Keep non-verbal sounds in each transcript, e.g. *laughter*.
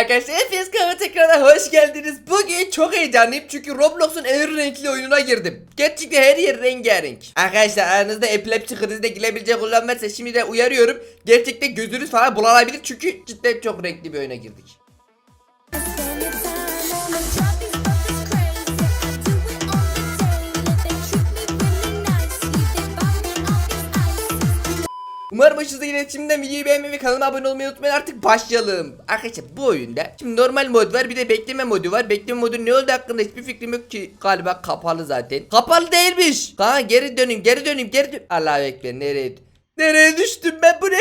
Arkadaşlar hepiniz kanalıma tekrardan hoş geldiniz. Bugün çok heyecanlıyım çünkü Roblox'un en renkli oyununa girdim. Gerçekten her yer rengarenk. Arkadaşlar aranızda epilepsi krizine girebilecek olan varsa şimdiden uyarıyorum. Gerçekten gözünüz falan bulanabilir çünkü cidden çok renkli bir oyuna girdik. Gider. Şimdiden videoyu beğenmeyi ve kanalıma abone olmayı unutmayın. Artık başlayalım. Arkadaşlar bu oyunda şimdi normal mod var bir de bekleme modu var. Bekleme modu ne oldu hakkında hiçbir fikrim yok ki. Galiba kapalı zaten. Kapalı değilmiş. Kanka geri döneyim geri döneyim geri dön. Allah'a ekber nereye Nereye düştüm ben bu ne?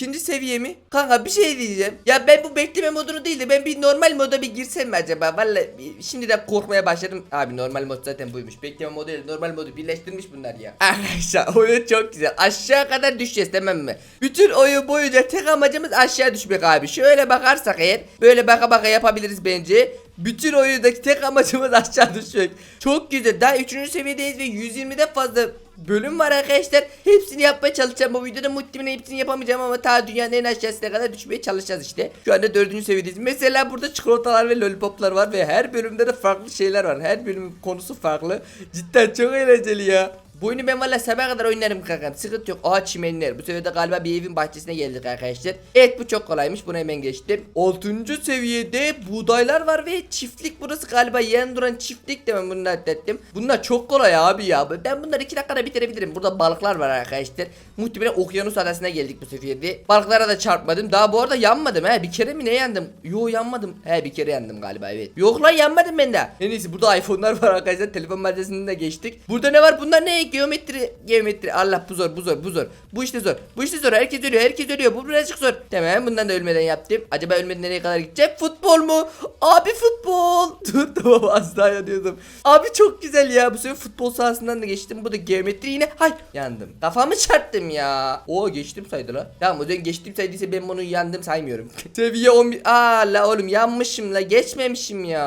İkinci seviye mi? Kanka bir şey diyeceğim. Ya ben bu bekleme modunu değil de ben bir normal moda bir girsem mi acaba? Vallahi bir- şimdiden korkmaya başladım. Abi normal mod zaten buymuş. Bekleme modu ile normal modu birleştirmiş bunlar ya. *laughs* Arkadaşlar oyun çok güzel. Aşağı kadar düşeceğiz tamam mı? Bütün oyun boyunca tek amacımız aşağı düşmek abi. Şöyle bakarsak eğer böyle baka baka yapabiliriz bence. Bütün oyundaki tek amacımız *laughs* aşağı düşmek. Çok güzel. Daha 3. seviyedeyiz ve 120'den fazla bölüm var arkadaşlar. Hepsini yapmaya çalışacağım bu videoda. Muhtemelen hepsini yapamayacağım ama ta dünyanın en aşağısına kadar düşmeye çalışacağız işte. Şu anda 4. seviyedeyiz. Mesela burada çikolatalar ve lollipoplar var ve her bölümde de farklı şeyler var. Her bölümün konusu farklı. Cidden çok eğlenceli ya. Bu oyunu ben valla sabaha kadar oynarım kankam. Sıkıntı yok. Aa çimenler. Bu sefer de galiba bir evin bahçesine geldik arkadaşlar. Evet bu çok kolaymış. Bunu hemen geçtim. 6. seviyede buğdaylar var ve çiftlik burası galiba yan duran çiftlik de ben bunu da ettim. Bunlar çok kolay abi ya. Ben bunları 2 dakikada bitirebilirim. Burada balıklar var arkadaşlar. Muhtemelen okyanus adasına geldik bu seferde. Balıklara da çarpmadım. Daha bu arada yanmadım he. Bir kere mi ne yandım? Yo yanmadım. He bir kere yandım galiba evet. Yok lan yanmadım ben de. En iyisi burada iPhone'lar var arkadaşlar. Telefon maddesinden de geçtik. Burada ne var? Bunlar ne? Geometri. Geometri. Allah bu zor bu zor bu zor. Bu işte zor. Bu işte zor. Herkes ölüyor. Herkes ölüyor. Bu birazcık zor. Tamam bundan da ölmeden yaptım. Acaba ölmeden nereye kadar gidecek? Futbol mu? Abi futbol. *laughs* Dur tamam az daha yanıyordum. Abi çok güzel ya. Bu sefer futbol sahasından da geçtim. Bu da geometri yine. Hay yandım. Kafamı çarptım ya. Oo geçtim saydı la. Tamam o zaman geçtim saydıysa ben bunu yandım saymıyorum. *laughs* Seviye 11. Aa la oğlum yanmışım la. Geçmemişim ya.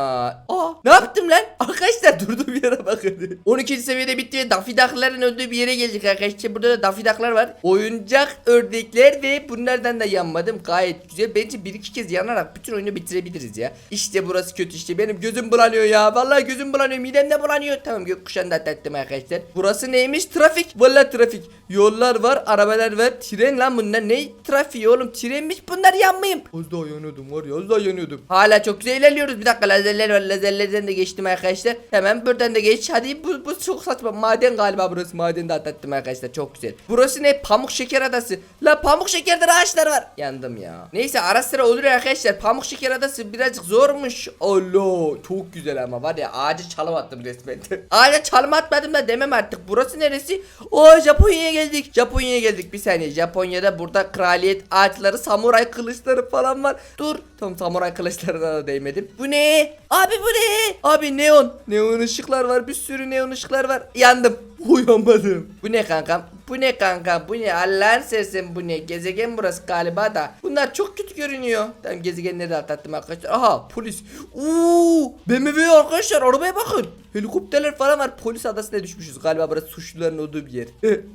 Aa ne yaptım lan? *laughs* Arkadaşlar durduğum yere bakın. 12. seviyede bitti ve dafidakların öldüğü bir yere geldik arkadaşlar. Burada da dafidaklar var. Oyuncak ördekler ve bunlardan da yanmadım. Gayet güzel. Bence bir iki kez yanarak bütün oyunu bitirebiliriz ya. İşte burası kötü işte. Benim gözüm bulanıyor ya. Vallahi gözüm bulanıyor. Midem de bulanıyor. Tamam gökkuşağını da atlattım arkadaşlar. Burası neymiş? Trafik. Vallahi trafik. Yollar var. Arabalar var. Tren lan bunlar. Ne trafiği oğlum? Trenmiş bunlar yanmayayım. Az daha yanıyordum var ya. Az daha yanıyordum. Hala çok güzel ilerliyoruz. Bir dakika lazerler var. Lazerlerden de geçtim arkadaşlar. Hemen buradan da geç. Hadi bu, bu çok saçma. Maden galiba burası. Maden de atlattım arkadaşlar. Çok güzel. Burası ne? Pamuk şeker adası. La pamuk şekerdir ağaçlar var. Yandım ya. Neyse ara sıra olur arkadaşlar. Pamuk şeker adası birazcık zormuş. Allah çok güzel ama var ya ağaca çalım attım resmen. *laughs* ağaca çalım atmadım da demem artık. Burası neresi? O Japonya'ya geldik. Japonya'ya geldik. Bir saniye. Japonya'da burada kraliyet ağaçları, samuray kılıçları falan var. Dur. Tamam samuray kılıçlarına da değmedim. Bu ne? Abi bu ne? Abi neon. Neon ışıklar var. Bir sürü neon ışıklar var. Yandım. *laughs* Uyanmadım. Bu ne kankam? Bu ne kanka? Bu ne? Allah'ın sersen bu ne? Gezegen burası galiba da. Bunlar çok kötü görünüyor. Tamam gezegenleri de atlattım arkadaşlar. Aha polis. Uuu BMW arkadaşlar arabaya bakın. Helikopterler falan var. Polis adasına düşmüşüz. Galiba burası suçluların olduğu bir yer.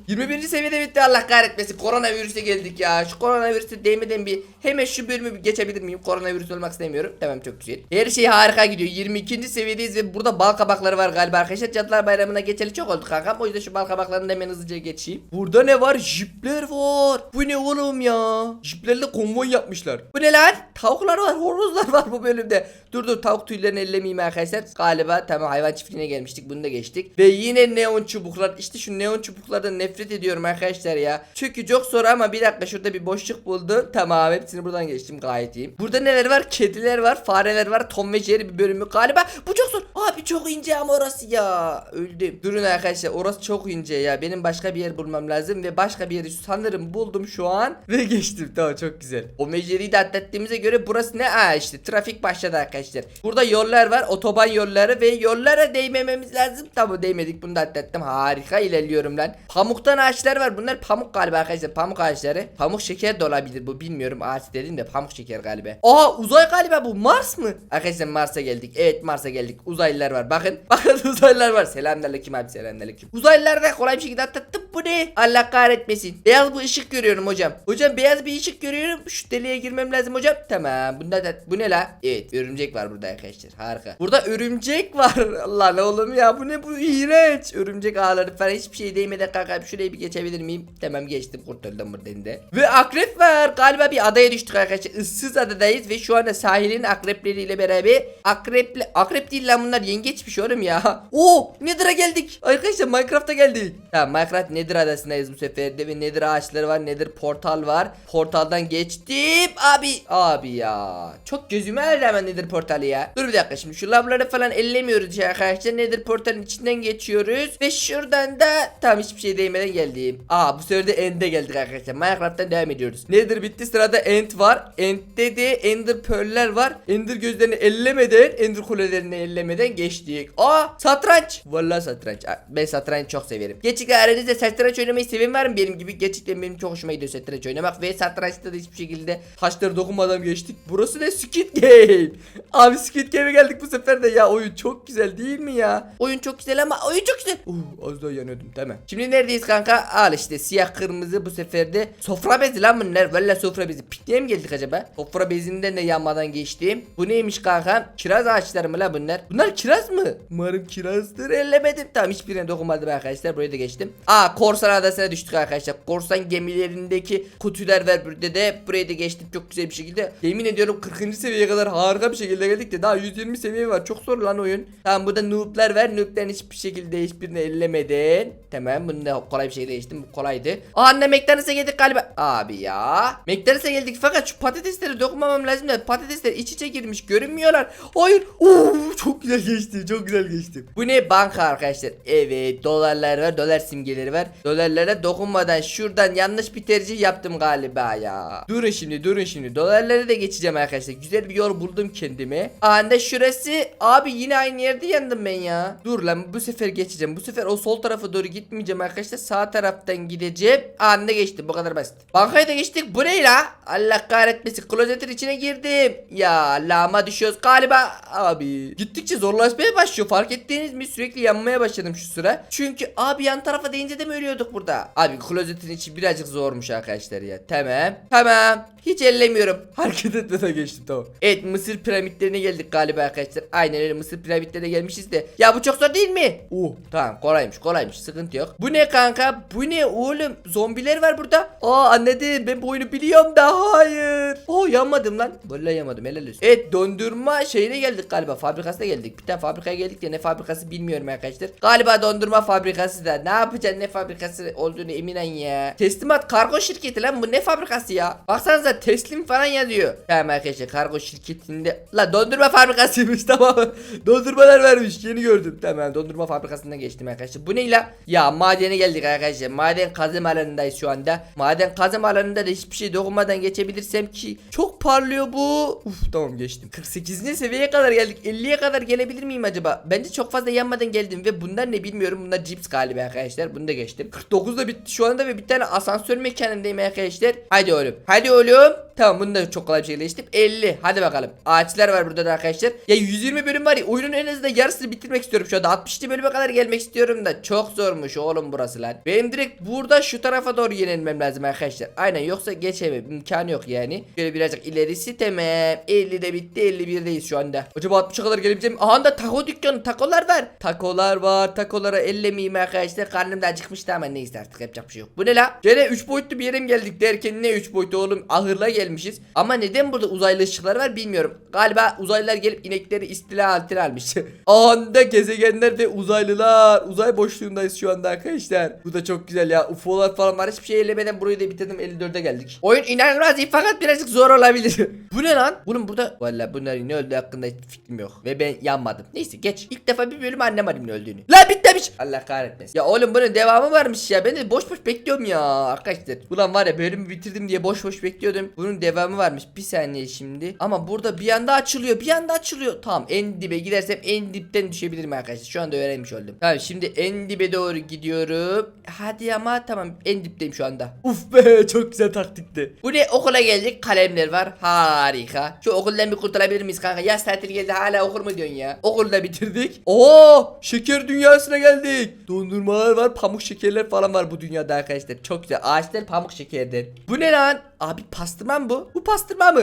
21. seviyede bitti Allah kahretmesin. Koronavirüse geldik ya. Şu koronavirüse değmeden bir hemen şu bölümü bir geçebilir miyim? Koronavirüs olmak istemiyorum. Tamam çok güzel. Her şey harika gidiyor. 22. seviyedeyiz ve burada bal kabakları var galiba arkadaşlar. Cadılar Bayramı'na geçeli çok oldu kankam. O yüzden şu bal kabaklarını da hemen hızlıca geçeyim. Burada ne var? Jipler var. Bu ne oğlum ya? Jiplerle konvoy yapmışlar. Bu ne lan? Tavuklar var, horozlar var bu bölümde. Dur dur tavuk tüylerini ellemeyeyim arkadaşlar. Galiba tamam hayvan çiftliğine gelmiştik. Bunu da geçtik. Ve yine neon çubuklar. İşte şu neon çubuklardan nefret ediyorum arkadaşlar ya. Çünkü çok zor ama bir dakika şurada bir boşluk buldum. Tamam hepsini buradan geçtim gayet iyiyim. Burada neler var? Kediler var, fareler var. Tom ve Jerry bir bölümü galiba. Bu çok zor. Abi çok ince ama orası ya. Öldüm. Durun arkadaşlar orası çok ince ya. Benim başka bir yer bulmam lazım ve başka bir yeri sanırım buldum şu an. *laughs* Ve geçtim. Tamam çok güzel. O meceriyi de atlattığımıza göre burası ne? Aa işte trafik başladı arkadaşlar. Burada yollar var. Otoban yolları ve yollara değmememiz lazım. Tamam değmedik. Bunu da atlattım. Harika ilerliyorum lan. Pamuktan ağaçlar var. Bunlar pamuk galiba arkadaşlar. Pamuk ağaçları. Pamuk şeker de olabilir bu. Bilmiyorum. Ağaç dedim de pamuk şeker galiba. Aa uzay galiba bu. Mars mı? Arkadaşlar Mars'a geldik. Evet Mars'a geldik. Uzaylılar var. Bakın. *laughs* Bakın uzaylılar var. Selamünaleyküm abi selamünaleyküm. Uzaylıları da kolay bir şekilde atlattım. Bu ne? Allah kahretmesin. Beyaz bir ışık görüyorum hocam. Hocam beyaz bir ışık görüyorum. Şu deliğe girmem lazım hocam. Tamam. Bunda da bu ne la? Evet örümcek var burada arkadaşlar. Harika. Burada örümcek *laughs* var. Allah ne oğlum ya bu ne bu iğrenç. Örümcek ağları falan hiçbir şey değmeden kanka şurayı bir geçebilir miyim? Tamam geçtim kurtuldum buradan da. Ve akrep var. Galiba bir adaya düştük arkadaşlar. Issız adadayız ve şu anda sahilin akrepleriyle beraber akreple akrep değil lan bunlar yengeçmiş oğlum ya. *laughs* Oo Nether'a geldik. Arkadaşlar Minecraft'a geldik. Tamam Minecraft Nether adasındayız bu sefer de ve Nether ağaçları var. Nether portal var. Portaldan geçtim. Abi abi ya. Çok gözüme aldı hemen Nether portalı ya. Dur bir dakika şimdi şu lavları falan ellemiyoruz ya arkadaşlar. Nether portalın içinden geçiyoruz. Ve şuradan da tam hiçbir şey değmeden geldim. Aa bu sefer de End'e geldik arkadaşlar. Minecraft'tan devam ediyoruz. Nether bitti sırada End var. End'de de Ender Pearl'ler var. Ender gözlerini ellemeden, Ender kulelerini ellemeden geçtik. Aa satranç. Vallahi satranç. Ben satranç çok severim. Gerçekten aranızda satranç oynamayı seven var mı benim gibi? Gerçekten benim çok hoşuma gidiyor satranç oynamak ve satrançta da hiçbir şekilde taşları dokunmadan geçtik. Burası ne Squid Game. *laughs* Abi Squid Game'e geldik bu sefer de ya oyun çok güzel değil mi ya? Oyun çok güzel ama oyun çok güzel. Uh, az daha yanıyordum tamam. Şimdi neredeyiz kanka? Al işte siyah kırmızı bu sefer de sofra bezi lan bunlar. Valla sofra bezi. Pikniğe mi geldik acaba? Sofra bezinden de yanmadan geçtim. Bu neymiş kanka? Kiraz ağaçları mı la bunlar? Bunlar kiraz mı? Umarım kirazdır. Ellemedim. Tamam hiçbirine dokunmadım arkadaşlar. Burayı da geçtim. Aa korsan adasına düştük arkadaşlar. Korsan gemilerindeki kutular var burada de. Burayı da geçtim çok güzel bir şekilde. Yemin ediyorum 40. seviyeye kadar harika bir şekilde geldik de daha 120 seviye var. Çok zor lan oyun. Tamam burada noob'lar var. Noob'ların hiçbir şekilde hiçbirini ellemeden. Tamam bunu da kolay bir şekilde geçtim. Bu kolaydı. Aa anne McDonald's'a geldik galiba. Abi ya. McDonald's'a geldik fakat şu patateslere dokunmamam lazım da patatesler iç içe girmiş görünmüyorlar. Hayır. Oo, çok güzel geçti. Çok güzel geçti. Bu ne banka arkadaşlar? Evet dolarlar var. Dolar simgeleri var. Dolarlara dokunmadan şuradan yanlış bir tercih yaptım galiba ya. Durun şimdi durun şimdi. Dolarlara da geçeceğim arkadaşlar. Güzel bir yol buldum kendime. Anda şurası. Abi yine aynı yerde yandım ben ya. Dur lan bu sefer geçeceğim. Bu sefer o sol tarafa doğru gitmeyeceğim arkadaşlar. Sağ taraftan gideceğim. Anda geçtim. Bu kadar basit. Bankaya da geçtik. Bu ne la? Allah kahretmesin. Klozetin içine girdim. Ya lama düşüyoruz galiba. Abi. Gittikçe zorlaşmaya başlıyor. Fark ettiğiniz mi? Sürekli yanmaya başladım şu sıra. Çünkü abi yan tarafa deyince de mi ölüyorduk burada? Abi klozetin içi birazcık zormuş arkadaşlar ya. Tamam. Tamam. Hiç ellemiyorum. *laughs* Hareket etmeden geçtim tamam. Evet Mısır piramitlerine geldik galiba arkadaşlar. Aynen öyle Mısır piramitlerine gelmişiz de. Ya bu çok zor değil mi? Uh tamam kolaymış kolaymış sıkıntı yok. Bu ne kanka? Bu ne oğlum? Zombiler var burada. Aa anladım ben bu oyunu biliyorum da hayır. Oo yanmadım lan. Vallahi yanmadım helal olsun. Evet dondurma şeyine geldik galiba fabrikasına geldik. Bir tane fabrikaya geldik de ne fabrikası bilmiyorum arkadaşlar. Galiba dondurma fabrikası da. Ne yapacaksın ne fabrikası olduğunu eminen ya. Teslimat kargo şirketi lan bu ne fabrikası ya? Baksanıza teslim falan yazıyor. Tamam arkadaşlar kargo şirketinde. La dondurma fabrikasıymış *laughs* tamam. Dondurmalar vermiş yeni gördüm. Tamam dondurma fabrikasından geçtim arkadaşlar. Bu ne la? Ya madene geldik arkadaşlar. Maden kazım alanındayız şu anda. Maden kazım alanında da hiçbir şey dokunmadan geçebilirsem ki çok parlıyor bu. Uf tamam geçtim. 48. seviyeye kadar geldik. 50'ye kadar gelebilir miyim acaba? Bence çok fazla yanmadan geldim ve bunlar ne bilmiyorum. Bunlar cips galiba arkadaşlar. Bunu da geçtim. 49 da bitti şu anda ve bir tane asansör mekanındayım arkadaşlar. Hadi oğlum. Hadi oğlum. Tamam bunu da çok kolay bir şekilde geçtim. 50. Hadi bakalım. Ağaçlar var burada da arkadaşlar. Ya 120 bölüm var ya. Oyunun en azından yarısını bitirmek istiyorum şu anda. 60'lı bölüme kadar gelmek istiyorum da. Çok zormuş oğlum burası lan. Benim direkt burada şu tarafa doğru yenilmem lazım arkadaşlar. Aynen yoksa geçemem. İmkanı yok yani. Şöyle birazcık ilerisi tamam. 50 de bitti. 51'deyiz şu anda. Acaba 60'a kadar gelebileceğim. Aha da taco dükkanı. Takolar var. Takolar var. Takolara ellemeyeyim arkadaşlar. Karnım da acıkmıştı ama neyse artık yapacak bir şey yok. Bu ne la? Şöyle 3 boyutlu bir yere mi geldik derken ne 3 boyutlu oğlum? Ahırla gelmişiz. Ama neden burada uzaylı ışıklar var bilmiyorum. Galiba uzaylılar gelip inekleri istila altına almış. *laughs* Anda gezegenler ve uzaylılar. Uzay boşluğundayız şu anda arkadaşlar. Bu da çok güzel ya. UFO'lar falan var. Hiçbir şey ellemeden burayı da bitirdim. 54'e geldik. Oyun inanılmaz iyi fakat birazcık zor olabilir. *laughs* Bu ne lan? Bunun burada... Valla bunların ne öldüğü hakkında hiç fikrim yok. Ve ben yanmadım. Neyse geç. İlk defa bir bölüm anlamadım ne öldüğünü. La bitmemiş. Allah kahretmesin. Ya oğlum bunun devamı varmış ya. Ben de boş boş bekliyorum ya arkadaşlar. Ulan var ya bölümü bitirdim diye boş boş bekliyordum. Bunun devamı varmış. Bir saniye şimdi. Ama burada bir anda açılıyor. Bir anda açılıyor. Tamam en dibe gidersem en dipten düşebilirim arkadaşlar. Şu anda öğrenmiş oldum. Tamam şimdi en dibe doğru gidiyorum. Hadi ama tamam en dipteyim şu anda. Uf be *laughs* çok güzel taktikti. Bu ne okula geldik kalemler var. Harika. Şu okuldan bir kurtulabilir miyiz kanka? Yaz tatili geldi hala okur mu diyorsun ya? Okulu da bitirdik. Oo şeker dünyasına geldik. Dondurmalar var pamuk şeker şekerler falan var bu dünyada arkadaşlar. Çok güzel. Ağaçlar pamuk şekerden. Bu ne lan? Abi pastırma mı bu? Bu pastırma mı?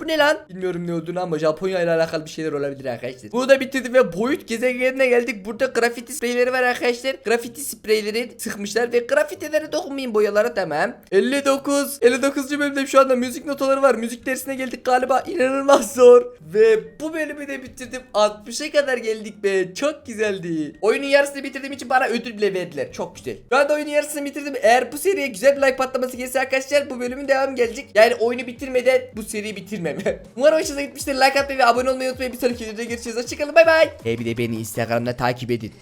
Bu ne lan? Bilmiyorum ne olduğunu ama Japonya ile alakalı bir şeyler olabilir arkadaşlar. Bunu da bitirdim ve boyut gezegenine geldik. Burada grafiti spreyleri var arkadaşlar. Grafiti spreyleri sıkmışlar ve grafitilere dokunmayın boyalara tamam. 59. 59. bölümde şu anda müzik notaları var. Müzik dersine geldik galiba. İnanılmaz zor. Ve bu bölümü de bitirdim. 60'a kadar geldik be. Çok güzeldi. Oyunun yarısını bitirdiğim için bana ödül bile verdiler. Çok güzel. Şu anda oyunun yarısını bitirdim. Eğer bu seriye güzel bir like patlaması gelirse arkadaşlar bu bölümün devamı gelecek. Yani oyunu bitirmeden bu seriyi bitirmem. *laughs* Umarım hoşunuza gitmiştir. Like atmayı ve abone olmayı unutmayın. Bir sonraki videoda görüşürüz. Hoşçakalın. Bay bay. He bir de beni Instagram'da takip edin.